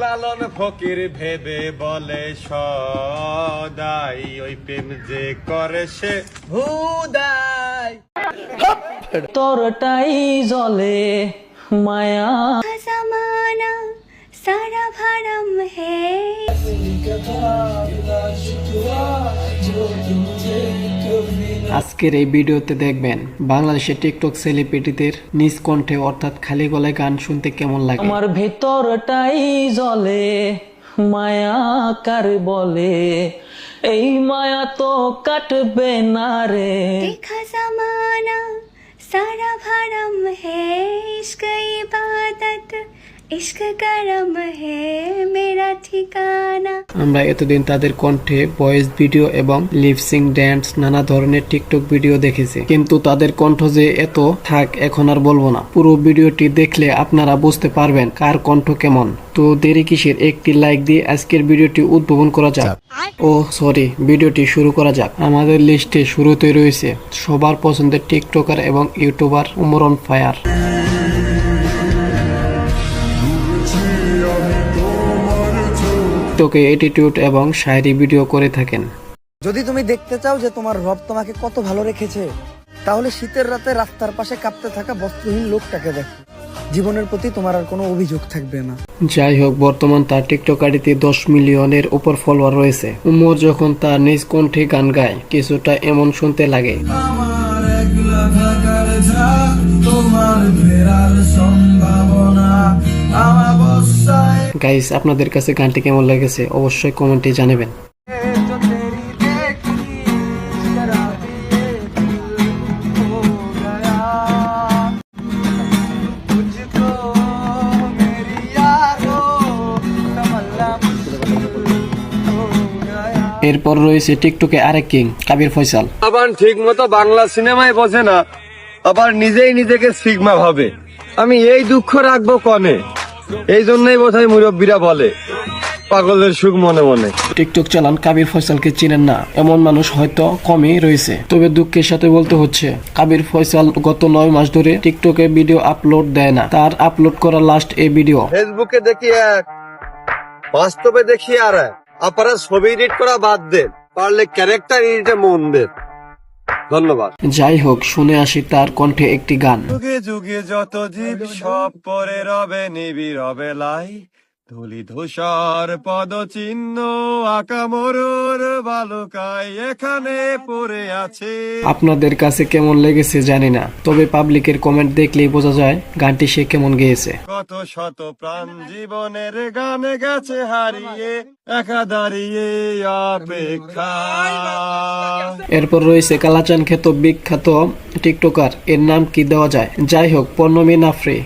লালন ফকির ভেবে বলে সদাই ওই প্রেম যে করে সে ভুদাই তোরটাই জলে মায়া। জামানা সারা ভারম হে। কথা আজকের এই ভিডিওতে দেখবেন বাংলাদেশে টিকটক সেলিব্রিটিদের নিজ কণ্ঠে অর্থাৎ খালি গলায় গান শুনতে কেমন লাগে? আমার ভেতরটাই জলে মায়া কার বলে? এই মায়া তো কাটবে না রে। দেখা জামানা সারা ভরম হে ইশক ইবাদত আমরা এতদিন তাদের কণ্ঠে ভয়েস ভিডিও এবং লিপসিং ড্যান্স নানা ধরনের টিকটক ভিডিও দেখেছি। কিন্তু তাদের কণ্ঠ যে এত থাক এখন আর বলব না। পুরো ভিডিওটি দেখলে আপনারা বুঝতে পারবেন কার কণ্ঠ কেমন। তো দেরি কিসের? একটি লাইক দিয়ে আজকের ভিডিওটি উদ্বোধন করা যাক। ও সরি ভিডিওটি শুরু করা যাক। আমাদের লিস্টে শুরুতে রয়েছে সবার পছন্দের টিকটকার এবং ইউটিউবার উমরন ফায়ার। টিকটকে এটিটিউড এবং শায়রি ভিডিও করে থাকেন। যদি তুমি দেখতে চাও যে তোমার রব তোমাকে কত ভালো রেখেছে তাহলে শীতের রাতে রাস্তার পাশে কাঁপতে থাকা বস্ত্রহীন লোকটাকে দেখো। জীবনের প্রতি তোমার আর কোনো অভিযোগ থাকবে না। যাই হোক বর্তমান তার টিকটক আইডিতে দশ মিলিয়নের উপর ফলোয়ার রয়েছে। উমর যখন তার নিজ কণ্ঠে গান গায় কিছুটা এমন শুনতে লাগে। গাইস আপনাদের কাছে গানটি কেমন লেগেছে অবশ্যই কমেন্টে জানাবেন। এরপর রয়েছে টিকটকে আরেক কিং, কাবির ফয়সাল। আবার ঠিক মতো বাংলা সিনেমায় বোঝে না, আবার নিজেই নিজেকে সিগমা ভাবে। আমি এই দুঃখ রাখব কনে? এই জন্যই বোধহয় মুরব্বীরা বলে পাগলের সুখ মনে মনে। টিকটক চালান কাবির ফয়সালকে চিনেন না এমন মানুষ হয়তো কমই রয়েছে। তবে দুঃখের সাথে বলতে হচ্ছে কাবির ফয়সাল গত নয় মাস ধরে টিকটকে ভিডিও আপলোড দেয় না। তার আপলোড করা লাস্ট এই ভিডিও। ফেসবুকে দেখি এক বাস্তবে দেখি আর এক। আপনারা ছবি এডিট করা বাদ দেন পারলে ক্যারেক্টার এডিটে মন দেন। ধন্যবাদ। যাই হোক শুনে আসি তার কণ্ঠে একটি গান। যুগে যুগে যত জীব সব পরে রবে নিবিড় রবে লাই। ধুলি ধূসর পদ চিহ্ন আকা মরুর বালুকায় এখানে পড়ে আছে। আপনাদের কাছে কেমন লেগেছে জানি না তবে পাবলিকের কমেন্ট দেখলেই বোঝা যায় গানটি সে কেমন গেয়েছে। কত শত প্রাণ জীবনের গানে গেছে হারিয়ে একা দাঁড়িয়ে অপেক্ষা। এরপর রয়েছে কালাচান খ্যাত বিখ্যাত টিকটকার। এর নাম কি দেওয়া যায়? যাই হোক পর্ণমী নাফরি।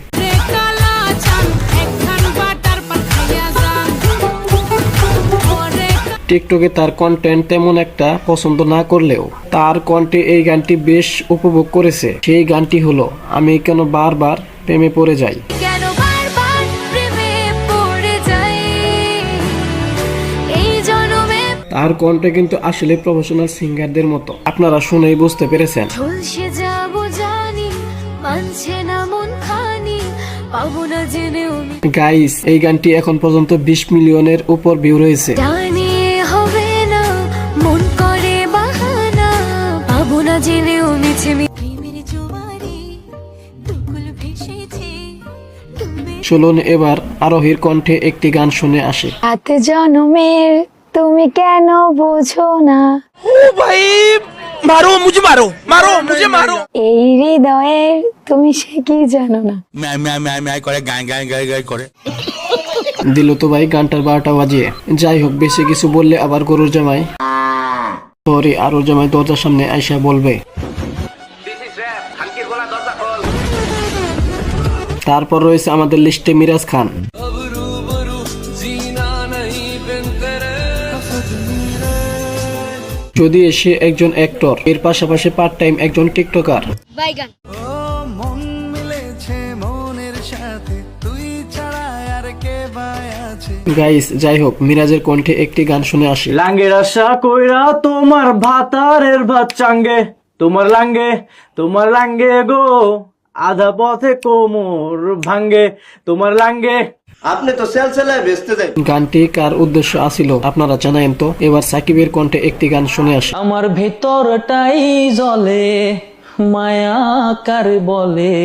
টিকটকে তার কন্টেন্ট তেমন একটা পছন্দ না করলেও তার কন্টে এই গানটি বেশ উপভোগ করেছে। সেই গানটি হলো, আমি কেন বারবার প্রেমে পড়ে যাই? তার কণ্ঠে কিন্তু আসলে প্রফেশনাল সিঙ্গারদের মতো। আপনারা শুনেই বুঝতে পেরেছেন। গাইস এই গানটি এখন পর্যন্ত বিশ মিলিয়নের উপর ভিউ রয়েছে। মন জেনেও মিছে চলুন এবার আরোহীর কণ্ঠে একটি গান শুনে আসে। হাত জনমের তুমি কেন বোঝো না? ভাই মারো মুঝে মারো মারো মুঝে মারো। এই হৃদয়ের তুমি সে কি জানো না? ম্যায় ম্যায় ম্যায় ম্যায় করে গায় গায় গায় গায় করে। দিল তো ভাই গানটার বারোটা বাজিয়ে। যাই হোক বেশি কিছু বললে আবার গরুর জামাই। সরি আরুর জামাই দরজার সামনে আইসা বলবে। তারপর রয়েছে আমাদের লিস্টে মিরাজ খান। যদি সে একজন অ্যাক্টর এর পাশাপাশি পার্ট টাইম একজন টিকটকার মন মিলেছে মনের সাথে তুই ছাড়া আর কে বাই আছে গাইস যাই হোক মিরাজের কণ্ঠে একটি গান শুনে আসি। লাঙ্গের আশা কইরা তোমার ভাতারের ভাত চাঙ্গে তোমার লাঙ্গে তোমার লাঙ্গে গো আধা পথে কোমর ভাঙ্গে। তোমার লাঙ্গে আপনি তো সেল সেলায় বেচতে যাই। গানটি কার উদ্দেশ্য আসিল আপনারা জানায়েন তো এবার সাকিবের কণ্ঠে একটি গান শুনে আসি। আমার ভেতরটাই জলে মায়া কার বলে?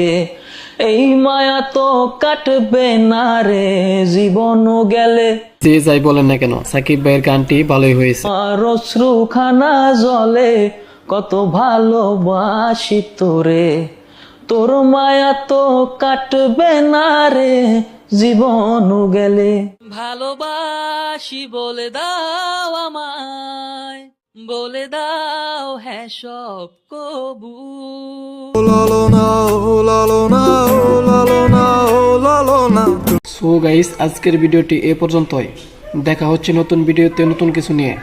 এই মায়া তো কাটবে না রে জীবন গেলে। যে যাই বলেন না কেন সাকিব ভাইয়ের গানটি ভালোই হয়েছে। আর অশ্রুখানা জলে কত ভালোবাসি তোরে। তোর মায়া তো কাটবে না রে জীবন গেলে। ভালোবাসি বলে দাও আমায় বলে দাও হ্যাঁ সব কবু। সো গাইস আজকের ভিডিওটি এ পর্যন্তই। দেখা হচ্ছে নতুন ভিডিওতে নতুন কিছু নিয়ে।